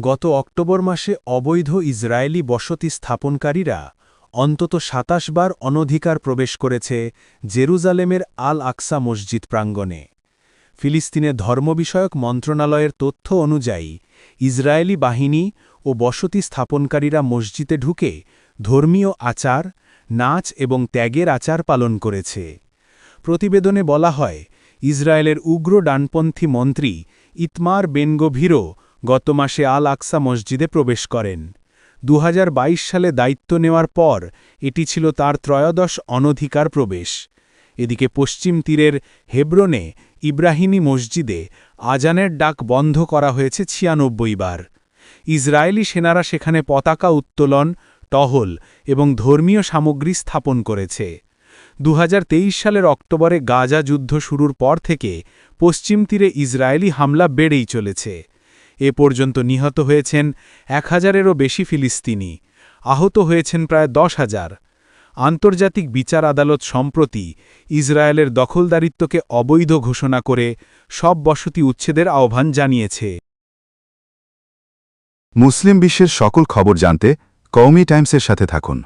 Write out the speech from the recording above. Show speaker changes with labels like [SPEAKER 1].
[SPEAKER 1] গত অক্টোবর মাসে অবৈধ ইসরায়েলি বসতি স্থাপনকারীরা অন্তত সাতাশ বার অনধিকার প্রবেশ করেছে জেরুজালেমের আল আকসা মসজিদ প্রাঙ্গণে। ফিলিস্তিনের ধর্ম বিষয়ক মন্ত্রণালয়ের তথ্য অনুযায়ী, ইসরায়েলি বাহিনী ও বসতি স্থাপনকারীরা মসজিদে ঢুকে ধর্মীয় আচার, নাচ এবং ত্যাগের আচার পালন করেছে। প্রতিবেদনে বলা হয়, ইসরায়েলের উগ্র ডানপন্থী মন্ত্রী ইতমার বেনগোভিরও গত মাসে আল আকসা মসজিদে প্রবেশ করেন। দু হাজার বাইশ সালে দায়িত্ব নেওয়ার পর এটি ছিল তার ত্রয়োদশ অনধিকার প্রবেশ। এদিকে পশ্চিম তীরের হেব্রনে ইব্রাহিনী মসজিদে আজানের ডাক বন্ধ করা হয়েছে ছিয়ানব্বই বার। ইসরায়েলি সেনারা সেখানে পতাকা উত্তোলন, টহল এবং ধর্মীয় সামগ্রী স্থাপন করেছে। দু হাজার তেইশ সালের অক্টোবরে গাজা যুদ্ধ শুরুর পর থেকে পশ্চিম তীরে ইসরায়েলি হামলা বেড়েই চলেছে। এ পর্যন্ত নিহত হয়েছেন এক হাজারেরও বেশি ফিলিস্তিনি। আহত হয়েছেন প্রায় দশ হাজার। আন্তর্জাতিক বিচার আদালত সম্প্রতি ইসরায়েলের দখলদারিত্বকে অবৈধ ঘোষণা করে সব বসতি উচ্ছেদের আহ্বান জানিয়েছে।
[SPEAKER 2] মুসলিম বিশ্বের সকল খবর জানতে কৌমি টাইমসের সাথে থাকুন।